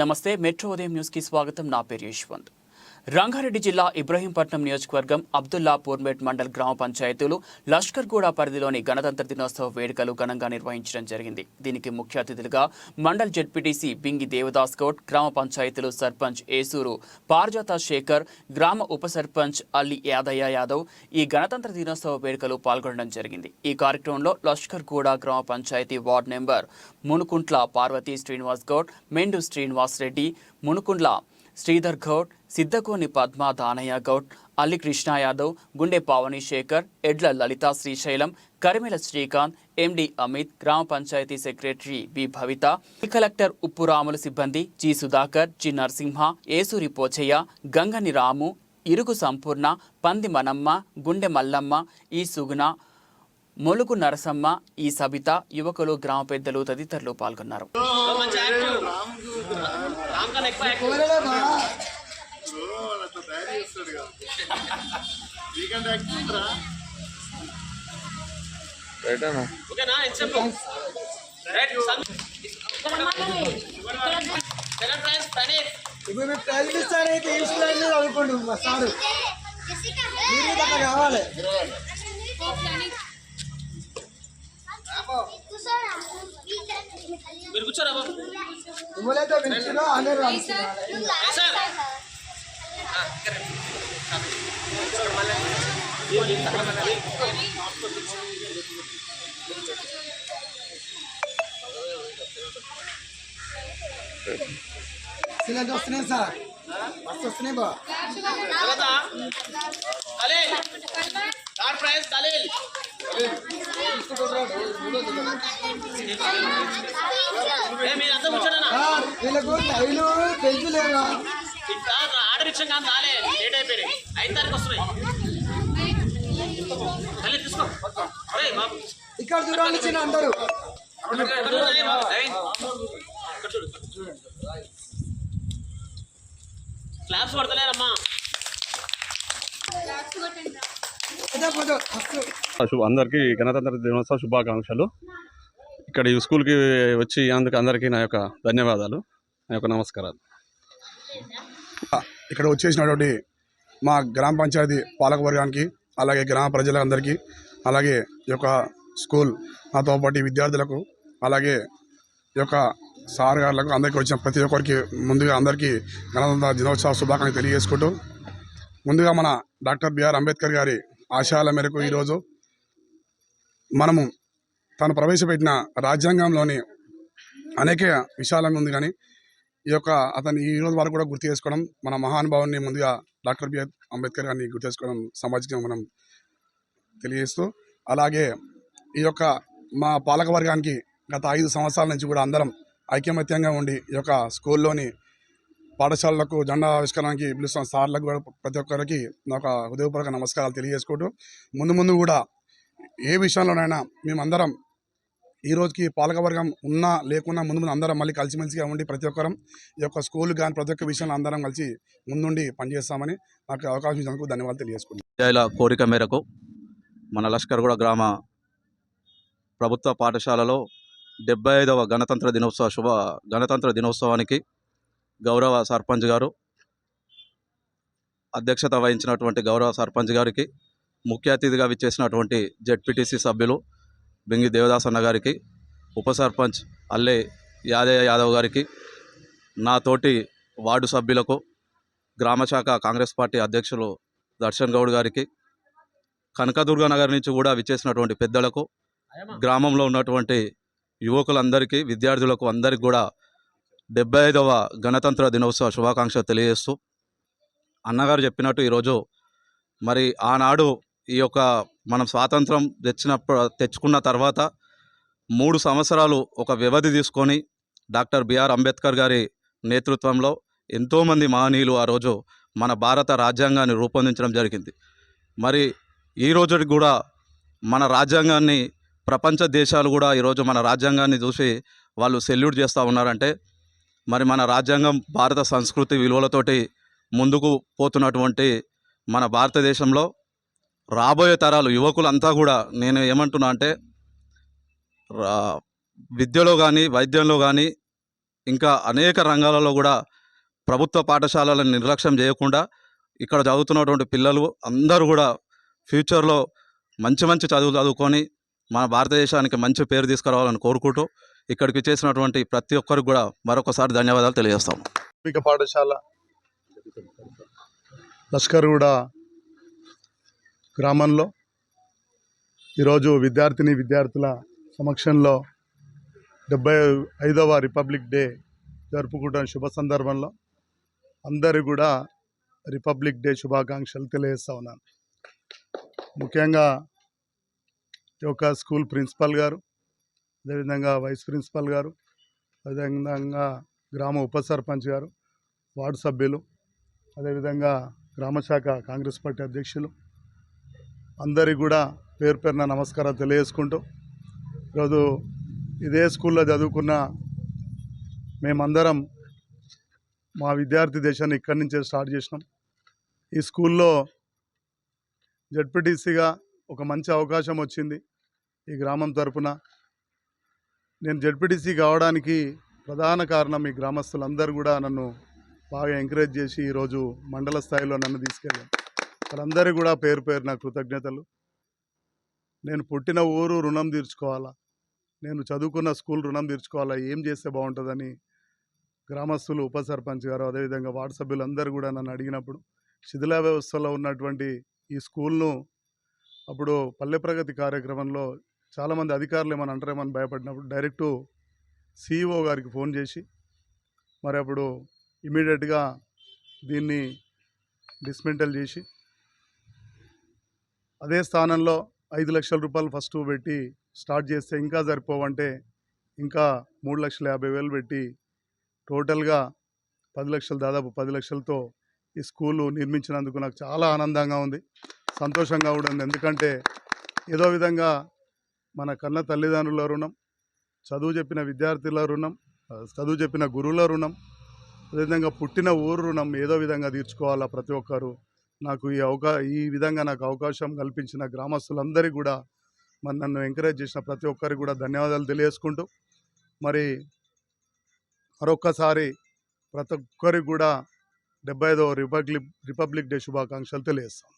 నమస్తే మెట్రో ఉదయం న్యూస్కి స్వాగతం. నా పేరు యశ్వంత్. రంగారెడ్డి జిల్లా ఇబ్రహీంపట్నం నియోజకవర్గం అబ్దుల్లా పూర్మేట్ మండల్ గ్రామ పంచాయతీలు లష్కర్గూడ పరిధిలోని గణతంత్ర దినోత్సవ వేడుకలు ఘనంగా నిర్వహించడం జరిగింది. దీనికి ముఖ్య అతిథులుగా మండల్ జెడ్పీటీసీ బింగి దేవదాస్ గౌడ్ గ్రామ పంచాయతీలు సర్పంచ్ ఏసూరు పార్జాత శేఖర్ గ్రామ ఉప సర్పంచ్ అల్లి యాదయ్య యాదవ్ ఈ గణతంత్ర దినోత్సవ వేడుకలు పాల్గొనడం జరిగింది. ఈ కార్యక్రమంలో లష్కర్గూడ గ్రామ పంచాయతీ వార్డు నెంబర్ మునుకుంట్ల పార్వతీ శ్రీనివాస్ గౌడ్ మెండు శ్రీనివాస్ రెడ్డి మునుకుంట్ల శ్రీధర్ గౌడ్ సిద్ధకోని పద్మ దానయ్య గౌడ్ అల్లి కృష్ణ యాదవ్ గుండె పావని శేఖర్ ఎడ్ల లలిత శ్రీశైలం కరిమెల శ్రీకాంత్ ఎండి అమిత్ గ్రామ panchayat secretary B Bhavitha collector Uppu Ramula సిబ్బంది జి సుధాకర్ జి నరసింహ ఏసూరి పోచయ్య గంగని రాము ఇరుగు సంపూర్ణ పంది మనమ్మ గుండె మల్లమ్మ ఈ సుగుణ మొలుగు నరసమ్మ ఈ సబిత యువకులు గ్రామ పెద్దలు తదితరులు పాల్గొన్నారు. అట్లా తయారు చేస్తాడు మీరు కూర్చోరా బాబు. ఇవ్వలేదో వినిచినా అందరూ సార్ సిలిండర్ వస్తున్నాయి సార్ బస్ వస్తున్నాయి బా. తర్వాత దలీల్ థర్డ్ ప్రైజ్ ఏ మీరు అంతా కూర్చోనా సార్, వీళ్ళకు టైలు ఆర్డర్ ఇచ్చాం కానీ రాలే. లేట్ అయిపోయినాయి ఐదు తారీఖు వస్తున్నాయి. మళ్ళీ తీసుకో. ఇక్కడ చూడాలి చిన్న అందరూ. క్లాప్స్ పడతలేరమ్మా ఫోటో అందరికీ గణతంత్ర దినోత్సవ శుభాకాంక్షలు. ఇక్కడ ఈ స్కూల్కి వచ్చి అందుకు అందరికీ నా యొక్క ధన్యవాదాలు నా యొక్క నమస్కారాలు. ఇక్కడ వచ్చేసినటువంటి మా గ్రామ పంచాయతీ పాలకవర్గానికి అలాగే గ్రామ ప్రజలందరికీ అలాగే ఈ యొక్క స్కూల్ నాతో పాటు విద్యార్థులకు అలాగే ఈ యొక్క సార్ గారులకు అందరికీ వచ్చిన ప్రతి ఒక్కరికి ముందుగా అందరికీ గణతంత్ర దినోత్సవ శుభాకాంక్షలు తెలియజేసుకుంటూ ముందుగా మన డాక్టర్ బిఆర్ అంబేద్కర్ గారి ఆశయాల మేరకు ఈరోజు మనము తాను ప్రవేశపెట్టిన రాజ్యాంగంలోని అనేక విషయాల ఉంది కానీ ఈ యొక్క అతన్ని ఈ రోజు వరకు కూడా గుర్తు చేసుకోవడం మన మహానుభావుని ముందుగా డాక్టర్ బిఆర్ అంబేద్కర్ గారిని గుర్తు చేసుకోవడం సామాజికంగా మనం తెలియజేస్తూ అలాగే ఈ యొక్క మా పాలక వర్గానికి గత ఐదు సంవత్సరాల నుంచి కూడా అందరం ఐకమత్యంగా ఉండి ఈ యొక్క స్కూల్లోని పాఠశాలలకు జెండా ఆవిష్కరణకి పిలుస్తున్న సార్లకు కూడా ప్రతి ఒక్కరికి నాకు ఒక హృదయపూర్వక నమస్కారాలు తెలియజేసుకుంటూ ముందు ముందు కూడా ఏ విషయంలోనైనా మేమందరం ఈ రోజుకి పాలకవర్గం ఉన్నా లేకున్నా ముందు ముందు అందరం మళ్ళీ కలిసిమెలిసిగా ఉండి ప్రతి ఒక్కరం ఈ యొక్క స్కూల్ కానీ ప్రతి ఒక్క విషయంలో అందరం కలిసి ముందుండి పనిచేస్తామని నాకు అవకాశం ఇచ్చినందుకు ధన్యవాదాలు తెలియజేసుకుంటున్నాను. కోరిక మేరకు మన లష్కర్గూడ గ్రామ ప్రభుత్వ పాఠశాలలో డెబ్బై ఐదవ గణతంత్ర దినోత్సవ శుభ గణతంత్ర దినోత్సవానికి గౌరవ సర్పంచ్ గారు అధ్యక్షత వహించినటువంటి గౌరవ సర్పంచ్ గారికి ముఖ్య అతిథిగా విచ్చేసినటువంటి జెడ్పీటీసీ సభ్యులు బింగి దేవదాస్ అన్న గారికి ఉప సర్పంచ్ అల్లే యాదయ్య యాదవ్ గారికి నా తోటి వార్డు సభ్యులకు గ్రామశాఖ కాంగ్రెస్ పార్టీ అధ్యక్షులు దర్శన్ గౌడ్ గారికి కనకదుర్గ నగర్ నుంచి కూడా విచ్చేసినటువంటి పెద్దలకు గ్రామంలో ఉన్నటువంటి యువకులందరికీ విద్యార్థులకు అందరికీ కూడా డెబ్బై ఐదవ గణతంత్ర దినోత్సవ శుభాకాంక్షలు తెలియజేస్తూ అన్నగారు చెప్పినట్టు ఈరోజు మరి ఆనాడు ఈ యొక్క మనం స్వాతంత్రం తెచ్చినప్పుడు తెచ్చుకున్న తర్వాత మూడు సంవత్సరాలు ఒక వ్యవధి తీసుకొని డాక్టర్ బిఆర్ అంబేద్కర్ గారి నేతృత్వంలో ఎంతోమంది మహనీయులు ఆ రోజు మన భారత రాజ్యాంగాన్ని రూపొందించడం జరిగింది. మరి ఈ రోజుకి కూడా మన రాజ్యాంగాన్ని ప్రపంచ దేశాలు కూడా ఈరోజు మన రాజ్యాంగాన్ని చూసి వాళ్ళు సెల్యూట్ చేస్తూ ఉన్నారంటే మరి మన రాజ్యాంగం భారత సంస్కృతి విలువలతోటి ముందుకు పోతున్నటువంటి మన భారతదేశంలో రాబోయే తరాలు యువకులంతా కూడా నేను ఏమంటున్నా అంటే రా- విద్యలో కానీ వైద్యంలో కానీ ఇంకా అనేక రంగాలలో కూడా ప్రభుత్వ పాఠశాలలను నిర్లక్ష్యం చేయకుండా ఇక్కడ చదువుతున్నటువంటి పిల్లలు అందరూ కూడా ఫ్యూచర్లో మంచి మంచి చదువు చదువుకొని మన భారతదేశానికి మంచి పేరు తీసుకురావాలని కోరుకుంటూ ఇక్కడికి చేసినటువంటి ప్రతి ఒక్కరికి కూడా మరొకసారి ధన్యవాదాలు తెలియజేస్తాం. ప్రాథమిక పాఠశాల లష్కర్గూడ గ్రామంలో ఈరోజు విద్యార్థిని విద్యార్థుల సమక్షంలో డెబ్బై ఐదవ రిపబ్లిక్ డే జరుపుకుంటున్న శుభ సందర్భంలో అందరూ కూడా రిపబ్లిక్ డే శుభాకాంక్షలు తెలియజేస్తా ఉన్నాను. ముఖ్యంగా ఈ యొక్క స్కూల్ ప్రిన్సిపల్ గారు అదేవిధంగా వైస్ ప్రిన్సిపల్ గారు అదేవిధంగా గ్రామ ఉప సర్పంచ్ గారు వార్డు సభ్యులు అదేవిధంగా గ్రామశాఖ కాంగ్రెస్ పార్టీ అధ్యక్షులు అందరికి కూడా పేరు పేరున నమస్కారం తెలియజేసుకుంటూ ఈరోజు ఇదే స్కూల్లో చదువుకున్న మేమందరం మా విద్యార్థి దేశాన్ని ఇక్కడి నుంచే స్టార్ట్ చేసినాం. ఈ స్కూల్లో జడ్పీటీసీగా ఒక మంచి అవకాశం వచ్చింది ఈ గ్రామం తరపున. నేను జడ్పీటీసీ కావడానికి ప్రధాన కారణం ఈ గ్రామస్తులందరూ కూడా నన్ను బాగా ఎంకరేజ్ చేసి ఈరోజు మండల స్థాయిలో నన్ను తీసుకెళ్ళాను వాళ్ళందరూ కూడా పేరు పేరు నా కృతజ్ఞతలు. నేను పుట్టిన ఊరు రుణం తీర్చుకోవాలా? నేను చదువుకున్న స్కూల్ రుణం తీర్చుకోవాలా? ఏం చేస్తే బాగుంటుందని గ్రామస్తులు ఉప సర్పంచ్ గారు అదేవిధంగా వార్డు సభ్యులందరూ కూడా నన్ను అడిగినప్పుడు శిథిలా వ్యవస్థలో ఉన్నటువంటి ఈ స్కూల్ను అప్పుడు పల్లె ప్రగతి కార్యక్రమంలో చాలామంది అధికారులు ఏమని అంటారేమని భయపడినప్పుడు డైరెక్టు సిఇఓ గారికి ఫోన్ చేసి మరి అప్పుడు ఇమీడియట్గా దీన్ని డిస్మెంటల్ చేసి అదే స్థానంలో ఐదు లక్షల రూపాయలు ఫస్ట్ పెట్టి స్టార్ట్ చేస్తే ఇంకా సరిపోవంటే ఇంకా మూడు లక్షల యాభై వేలు పెట్టి టోటల్గా పది లక్షలు దాదాపు పది లక్షలతో ఈ స్కూలు నిర్మించినందుకు నాకు చాలా ఆనందంగా ఉంది సంతోషంగా కూడా ఉంది. ఎందుకంటే ఏదో విధంగా మన కన్న తల్లిదండ్రుల రుణం చదువు చెప్పిన విద్యార్థుల రుణం చదువు చెప్పిన గురువుల రుణం అదేవిధంగా పుట్టిన ఊరు రుణం ఏదో విధంగా తీర్చుకోవాలా ప్రతి ఒక్కరు. నాకు ఈ అవకా ఈ విధంగా నాకు అవకాశం కల్పించిన గ్రామస్తులందరికీ కూడా మరి నన్ను ఎంకరేజ్ చేసిన ప్రతి ఒక్కరికి కూడా ధన్యవాదాలు తెలియజేసుకుంటూ మరి మరొక్కసారి ప్రతి ఒక్కరికి కూడా డెబ్బై ఐదవ రిపబ్లిక్ రిపబ్లిక్ డే శుభాకాంక్షలు తెలియజేస్తాం